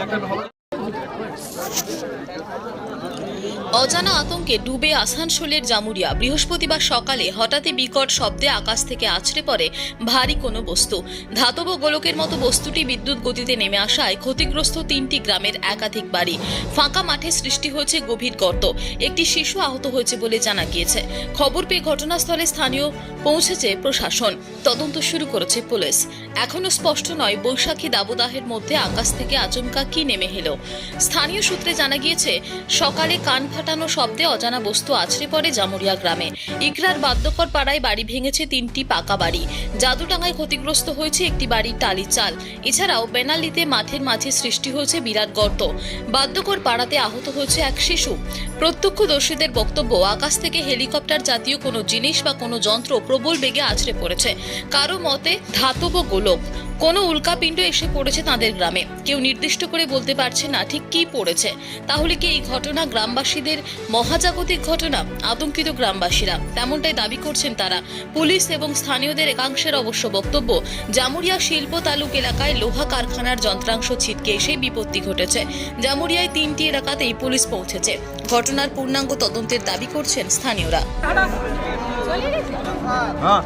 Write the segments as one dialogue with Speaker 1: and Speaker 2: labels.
Speaker 1: একটা অজানা আতঙ্কে ডুবে আসানসোলের জামুরিয়া। বৃহস্পতিবার সকালে হঠাৎই বিকট শব্দে আকাশ থেকে আছড়ে পড়ে ভারী কোনো বস্তু। ধাতব গোলকের মতো বস্তুটি বিদ্যুৎ গতিতে নেমে আসায় ক্ষতিগ্রস্ত তিনটি গ্রামের একাধিক বাড়ি। ফাঁকা মাঠে সৃষ্টি হয়েছে গভীর গর্ত। একটি শিশু আহত হয়েছে বলে জানা গিয়েছে। খবর পেয়ে ঘটনাস্থলে স্থানীয় পৌঁছেছে প্রশাসন। তদন্ত শুরু করেছে পুলিশ। এখনও স্পষ্ট নয় বৈশাখী দাবদাহের মধ্যে আকাশ থেকে আচমকা কি নেমে এলো। স্থানীয় সূত্রে জানা গিয়েছে, সকালে কান ফাটানো শব্দে অজানা বস্তু আছড়ে পড়ে জামুরিয়া গ্রামে। ইকরার বাদ্যকর পাড়ায় বাড়ি ভেঙেছে তিনটি পাকা বাড়ি। জাদুটাঙ্গায় ক্ষতিগ্রস্ত হয়েছে একটি বাড়ির টালি চাল। এছাড়াও বেনালিতে মাঠের মাঝে সৃষ্টি হয়েছে বিরাট গর্ত। বাদ্যকর পাড়াতে আহত হয়েছে এক শিশু। প্রত্যক্ষদর্শীদের বক্তব্য, আকাশ থেকে হেলিকপ্টার জাতীয় কোনো জিনিস বা কোনো যন্ত্র প্রবল বেগে আছড়ে পড়েছে। কারও মতে, ধাতব গোলক। কোনো উল্কাপিণ্ড এসে পড়েছে তাদের গ্রামে। কেউ নির্দিষ্ট করে বলতে পারছে না ঠিক কি পড়েছে। তাহলে কি এই ঘটনা গ্রামবাসীদের মহাজাগতিক ঘটনা? আতঙ্কিত গ্রামবাসীরা। তেমনটাই দাবি করছেন তারা। পুলিশ এবং স্থানীয়দের একাংশের অবশ্য বক্তব্য জামুরিয়া শিল্প তালুক এলাকায় লোহা কারখানার যন্ত্রাংশ ছিটকে এসে বিপত্তি ঘটেছে। জামুরিয়ায় তিনটি এলাকাতেই পুলিশ পৌঁছেছে। ঘটনার পূর্ণাঙ্গ তদন্তের দাবি করছেন স্থানীয়রা।
Speaker 2: হ্যাঁ।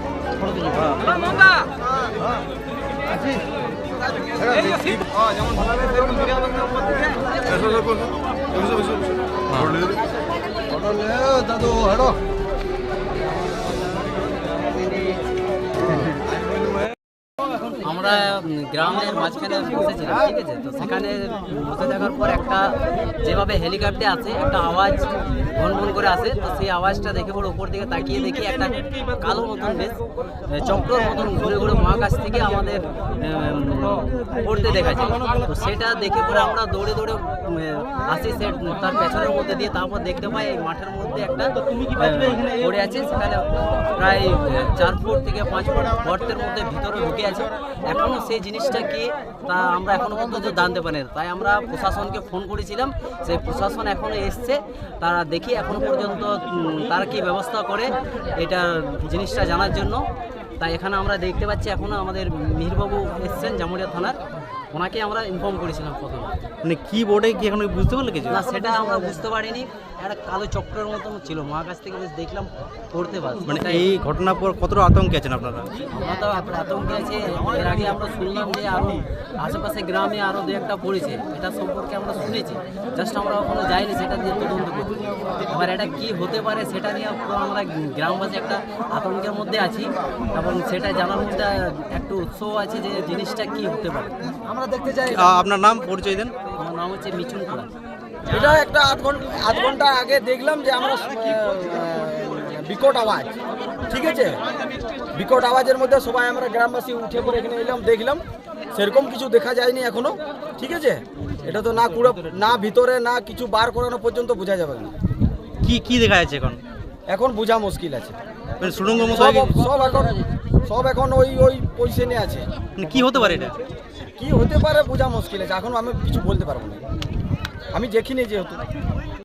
Speaker 2: দাদু হ্যালো
Speaker 3: আমরা গ্রামের মাঝখানে বসেছিলাম, ঠিক আছে? তো সেখানে বসে থাকার পর একটা যেভাবে হেলিকপ্টার আছে, একটা আওয়াজ ভন ভন করে আসে। তো সেই আওয়াজটা দেখে পরে উপর দিকে তাকিয়ে দেখি একটা কালো মতন বেশ চক্রর মতন ঘুরে ঘুরে মহাকাশ থেকে আমাদের পড়তে দেখা যায় তো সেটা দেখে পরে আমরা দৌড়ে দৌড়ে আসি সে তার পেছনের মধ্যে দিয়ে তারপর দেখতে পাই এই মাঠের মধ্যে একটা পড়ে আছে। সেখানে প্রায় চার ফুট থেকে পাঁচ ফুট গর্তের মধ্যে ভিতরে ঢুকে আছে। এখনও সেই জিনিসটা কি তা আমরা এখনও পর্যন্ত জানতে পারি। তাই আমরা প্রশাসনকে ফোন করেছিলাম, সেই প্রশাসন এখনও এসছে, তারা দেখি এখনও পর্যন্ত তারা কি ব্যবস্থা করে এটা জিনিসটা জানার জন্য তাই এখানে আমরা দেখতে পাচ্ছি, এখনও আমাদের মিহিরবাবু এসছেন জামুরিয়া থানার ওনাকে আমরা ইনফর্ম করেছিলাম প্রথমে।
Speaker 2: মানে কি বোর্ডে কি এখন বুঝতে পারলে কিছু?
Speaker 3: না সেটা আমরা বুঝতে পারিনি। একটা কালো চক্রের মতন ছিল। মহাকাশ থেকে বেশ দেখলাম পড়তে পারছি।
Speaker 2: মানে এই ঘটনার পর কতটা আতঙ্কে আছেন আপনারা?
Speaker 3: আমরা তো আতঙ্কে আছি এর আগে আমরা শুনলাম যে আরও আশেপাশে গ্রামে আরও দু একটা পড়েছে। এটা সম্পর্কে আমরা শুনেছি। জাস্ট আমরা ওখানে যাইনি সেটা দিয়ে তদন্ত করব এবার এটা কি হতে পারে সেটা নিয়ে পুরো আমরা গ্রামবাসী একটা আতঙ্কের মধ্যে আছি এবং সেটা জানার মধ্যে একটু উৎসাহ আছে যে জিনিসটা কি হতে পারে।
Speaker 2: আ- আপনার নাম পরিচয় দেন।
Speaker 3: আমার নাম হচ্ছে মিচুন কুড়া
Speaker 4: এটা একটা আধ ঘণ্টা আধ ঘণ্টা আগে দেখলাম যে আমরা বিকট আওয়াজ। ঠিক আছে? বিকট আওয়াজের মধ্যে সবাই আমরা গ্রামবাসী উঠে পড়ে এখানে এলাম দেখলাম। সেরকম কিছু দেখা যায়নি এখনও। ঠিক আছে? এটা তো না কুড়ে না ভিতরে না কিছু বার করানো পর্যন্ত বোঝা যাবে না।
Speaker 2: কি কি দেখা যাচ্ছে এখন?
Speaker 4: এখন বোঝা মুশকিল আছে।
Speaker 2: মানে সুড়ঙ্গ
Speaker 4: সব এখন সব এখন ওই ওই পজিশনে আছে।
Speaker 2: মানে কি হতে পারে এটা?
Speaker 4: কি হতে পারে বোঝা মুশকিল আছে, এখন আমি কিছু বলতে পারব না। আমি দেখিনি যেহেতু।